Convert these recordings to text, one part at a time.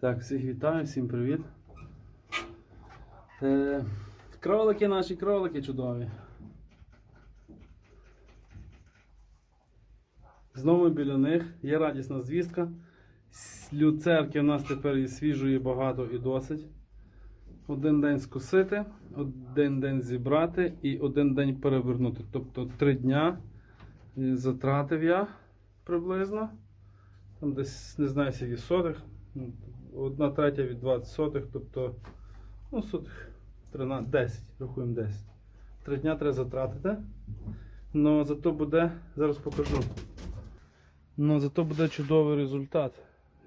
Так, всіх вітаю, всім привіт. Е, кролики наші, кролики чудові. Знову біля них є радісна звістка. Люцерки в нас тепер і свіжої багато і досить. Один день скосити, один день зібрати і один день перевернути. Тобто три дня е, затратив я приблизно. Там десь не знаю скільки сотих. Одна третя від 20 сотих, тобто ну, сотих 13, 10, рахуємо 10. Три дня треба затратити. Но зато буде, зараз покажу. Ну, зато буде чудовий результат.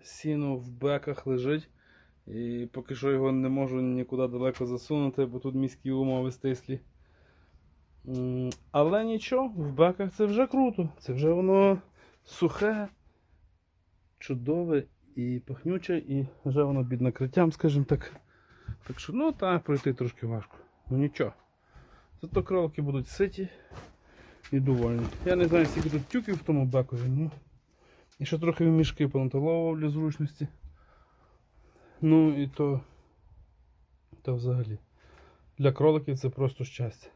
Сіно в беках лежить. І поки що його не можу нікуди далеко засунути, бо тут міські умови стислі. Але нічого, в беках це вже круто. Це вже воно сухе, чудове і пахнюче, і вже воно під накриттям, скажімо так. Так що, ну так, пройти трошки важко. Ну нічого. Зато кролики будуть ситі і довольні. Я не знаю, скільки тут тюків в тому бекові, ну. І ще трохи в мішки понаталовував для зручності. Ну і то, то взагалі. Для кроликів це просто щастя.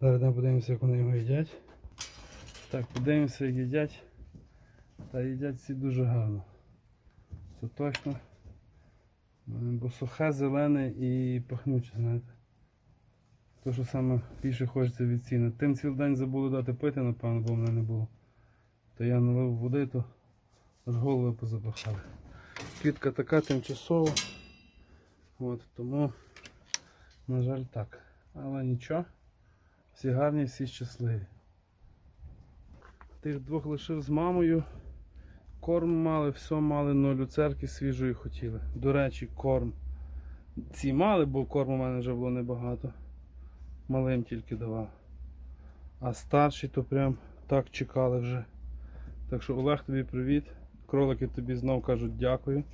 Зараз ми подивимося, як вони його їдять. Так, подивимося, як їдять. Та їдять всі дуже гарно. Це точно. Бо сухе, зелене і пахнюче, знаєте. То, що саме більше хочеться від ціни. Тим цілий день забули дати пити, напевно, бо в мене не було. То я налив води, то аж голови позапахали. Квітка така тимчасова. От, тому, на жаль, так. Але нічого. Всі гарні, всі щасливі. Тих двох лишив з мамою. Корм мали, все мали, но люцерки свіжої хотіли. До речі, корм. Ці мали, бо корму у мене вже було небагато. Малим тільки давав. А старші то прям так чекали вже. Так що Олег тобі привіт. Кролики тобі знов кажуть дякую.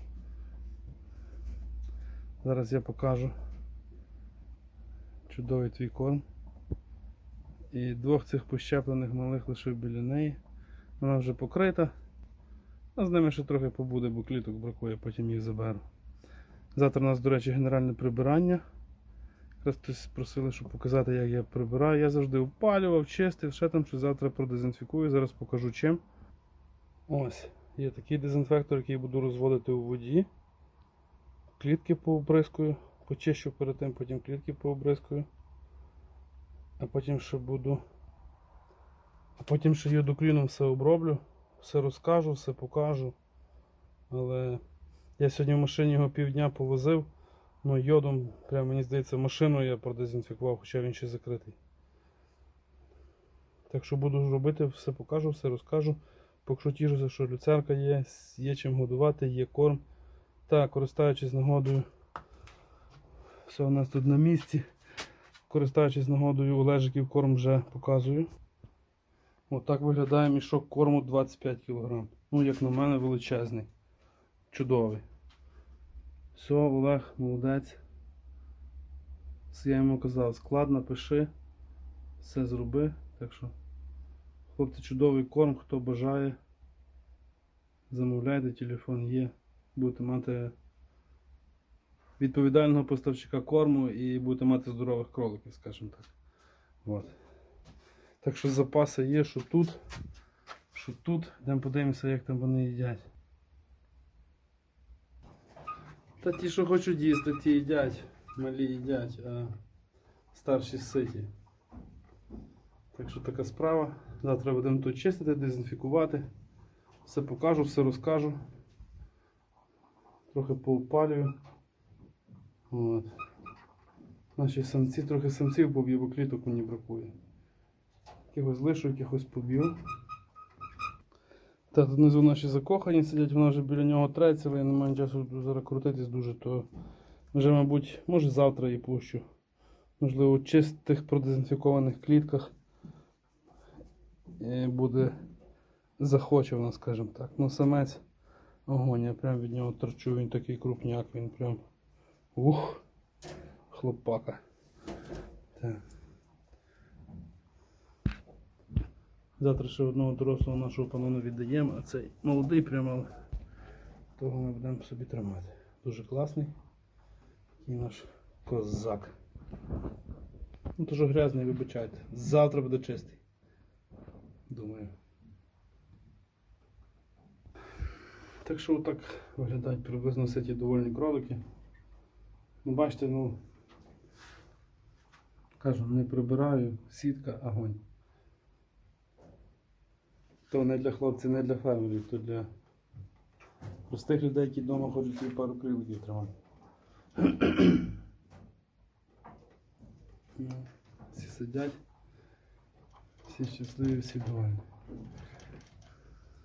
Зараз я покажу чудовий твій корм. І двох цих пощеплених малих лишив біля неї. Вона вже покрита. З ними ще трохи побуде, бо кліток бракує, потім їх заберу. Завтра у нас, до речі, генеральне прибирання. Якраз хтось просили, щоб показати, як я прибираю. Я завжди опалював, чистив, ще там що завтра продезінфікую. Зараз покажу чим. Ось, є такий дезінфектор, який буду розводити у воді. Клітки пообризкую, почищу перед тим, потім клітки пообризкую. А потім ще буду. А потім ще йодокліном все оброблю, все розкажу, все покажу. Але я сьогодні в машині його півдня повозив, ну йодом, прямо мені здається, машину я продезінфікував, хоча він ще закритий. Так що буду робити, все покажу, все розкажу. Поки тішуся, що люцерка є, є чим годувати, є корм. Так, користуючись нагодою, все у нас тут на місці. Користуючись нагодою, Олежиків корм вже показую. Отак виглядає мішок корму 25 кг. Ну, як на мене, величезний. Чудовий. Все, Олег, молодець. Все я йому казав, склад напиши, все зроби. Так що, хлопці, чудовий корм, хто бажає. Замовляйте, телефон є. Будете мати відповідального поставщика корму і будете мати здорових кроликів, скажімо так. От. Так що запаси є, що тут, що тут. Йдемо подивимося, як там вони їдять. Та ті, що хочуть їсти, ті їдять. Малі їдять, а старші ситі. Так що така справа. Завтра будемо тут чистити, дезінфікувати. Все покажу, все розкажу. Трохи поупалюю. От. Наші самці, трохи самців бо кліток мені бракує. Якихось лишу, якихось поб'ю. Та тут внизу наші закохані сидять, вона вже біля нього треться, але я не маю часу зараз крутитись дуже, то вже, мабуть, може завтра і пущу. Можливо, у чистих продезінфікованих клітках е, буде захоче вона, скажімо так. Ну самець огонь, я прям від нього торчу, він такий крупняк, він прям ух, хлопака. Так. Завтра ще одного дорослого нашого панону віддаємо, а цей молодий прямо. але того ми будемо собі тримати. Дуже класний. Такий наш козак. Ну, що грязний, вибачайте. Завтра буде чистий. Думаю. Так що отак виглядають приблизно ситі довольні кролики. Ну, бачите, ну. Кажу, не прибираю, сітка, огонь. То не для хлопців, не для фермерів, то для простих людей, які вдома хочуть собі пару криликів тримати. Ну, Всі сидять, всі щасливі, всі довольні.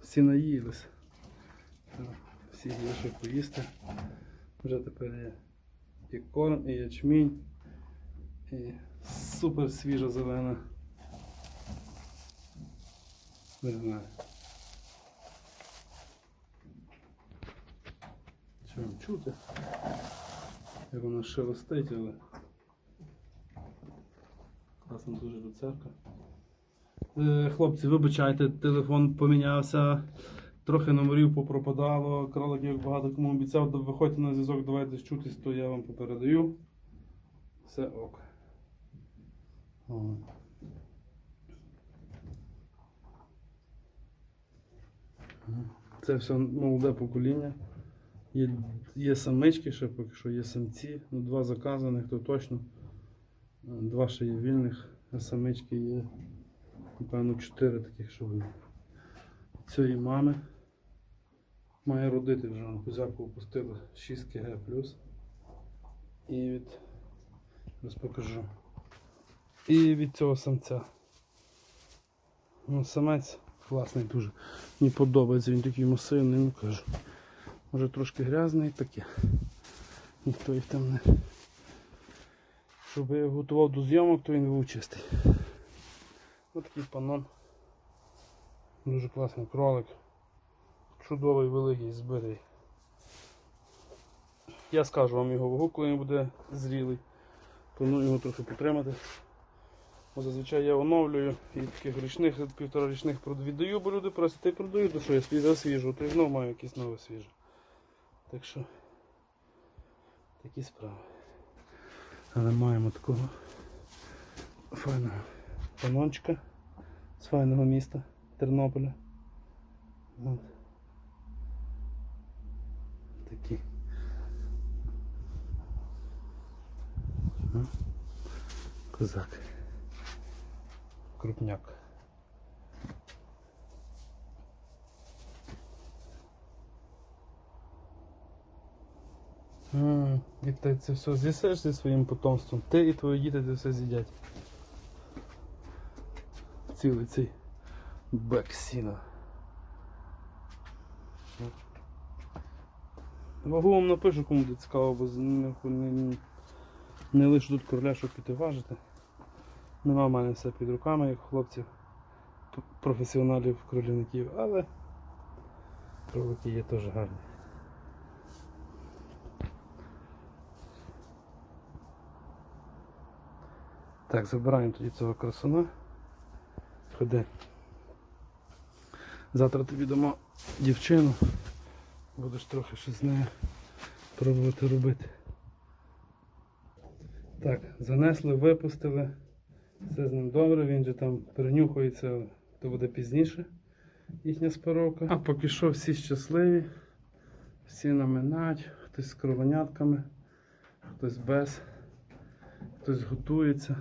Всі наїлися. Всі є що поїсти. Вже тепер є і корм, і ячмінь, і супер свіжа зелена. Не знаю. Що вам чути? Як вона шелестить, але класно дуже люцерка. Е, хлопці, вибачайте, телефон помінявся. Трохи номерів попропадало, кроликів багато кому обіцяв, виходьте на зв'язок, давайте чутись, то я вам попередаю. Все ок. Це все молоде покоління. Є, є самички, ще поки що є самці, ну, два заказаних, то точно. Е, Два ще є вільних, а самички є, напевно, чотири таких, що вільних. Цієї мами має родити вже на кузяку опустили 6 КГ І від. Зараз покажу. І від цього самця. Ну, самець класний дуже. Мені подобається, він такий масивний, ну кажу. Може трошки грязний таке. Ніхто їх там не. Щоб я готував до зйомок, то він був чистий. Ось такий панон. Дуже класний кролик. Чудовий великий збитий. Я скажу вам його вагу, коли він буде зрілий. Планую його трохи підтримати. Зазвичай я оновлюю і таких річних, півторарічних віддаю, бо люди просять, ти продаю, то що я свіже свіжу, то й знову маю якісь нове свіже. Так що такі справи. Але маємо такого файного панончика з файного міста Тернополя. От. Такі. Козак. Крупняк. І ти це все з'їсиш зі своїм потомством. Ти і твої діти це все з'їдять. Цілий цей бек сіна. Вагу вам напишу, кому буде цікаво, бо не, не, не лише тут короля, щоб піти важити. Нема в мене все під руками, як хлопців, професіоналів кролівників, але кролики є теж гарні. Так, забираємо тоді цього красуна. Ходи. Завтра тобі дамо дівчину. Будеш трохи щось з нею пробувати робити. Так, занесли, випустили. Все з ним добре, він же там перенюхується, то буде пізніше їхня спаровка. А поки що всі щасливі, всі наминають, хтось з кровонятками, хтось без, хтось готується.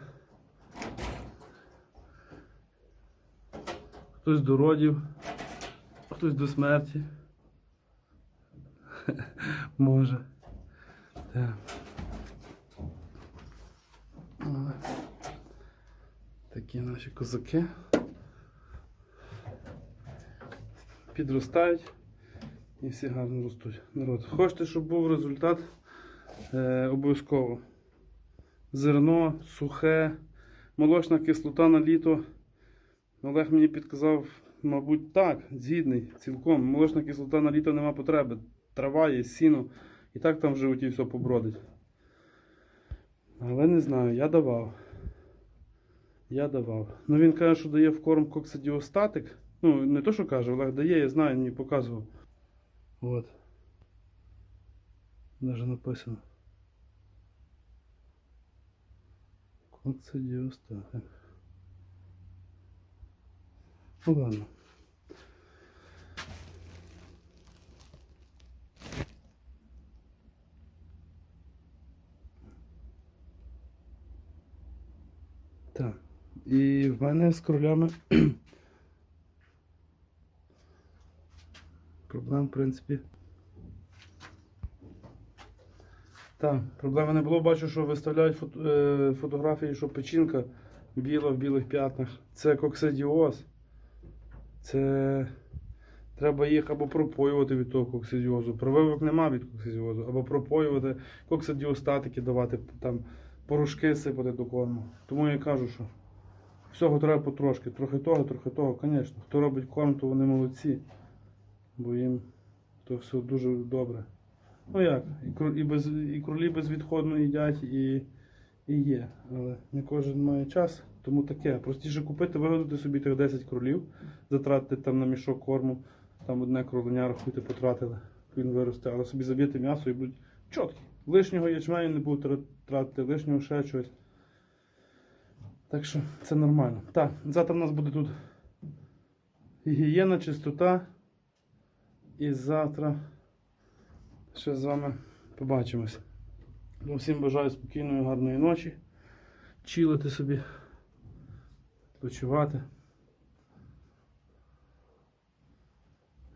Хтось до родів, хтось до смерті. Може. Так. Але Такі наші козаки. Підростають і всі гарно ростуть. Народ. Хочете, щоб був результат? Е, обов'язково. Зерно, сухе, молочна кислота на літо. Олег мені підказав, мабуть, так, згідний, цілком. Молочна кислота на літо нема потреби. Трава є, сіно. І так там в животі все побродить. Але не знаю, я давав. Я давав. Ну він каже, що дає в корм коксидіостатик. Ну, не то, що каже, Олег дає, я знаю, мені показував. От. Даже написано. Коксидіостатик. Ну ладно. Так. І в мене з кролями проблем, в принципі. Так, проблеми не було. Бачу, що виставляють фото, е, фотографії, що печінка біла в білих п'ятнах. Це коксидіоз. Це треба їх або пропоювати від того коксидіозу. Прививок нема від коксидіозу, або пропоювати, коксидіостатики давати, там порошки сипати до корму. Тому я кажу, що всього треба потрошки. Трохи того, трохи того, звісно. Хто робить корм, то вони молодці. Бо їм то все дуже добре. Ну як, і, без, і кролі безвідходно їдять, і, і є. Але не кожен має час, тому таке. Простіше купити, вигодити собі тих 10 кролів, затратити там на мішок корму, там одне кроленя, рахуйте, потратили, він виросте, але собі заб'єте м'ясо і будуть чіткі. Лишнього ячменю не будуть тратити, лишнього ще щось. Так що це нормально. Так, завтра у нас буде тут гігієна, чистота. І завтра ще з вами побачимось. Ну, Всім бажаю спокійної, гарної ночі. Чилити собі, відпочивати.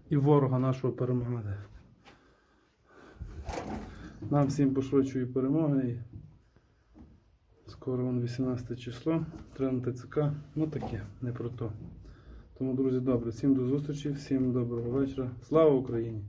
І ворога нашого перемагати. Нам всім пошвидшої перемоги. Скоро вон 18 число, треба на ТЦК. Ну таке, не про то. Тому, друзі, добре, всім до зустрічі, всім доброго вечора. Слава Україні!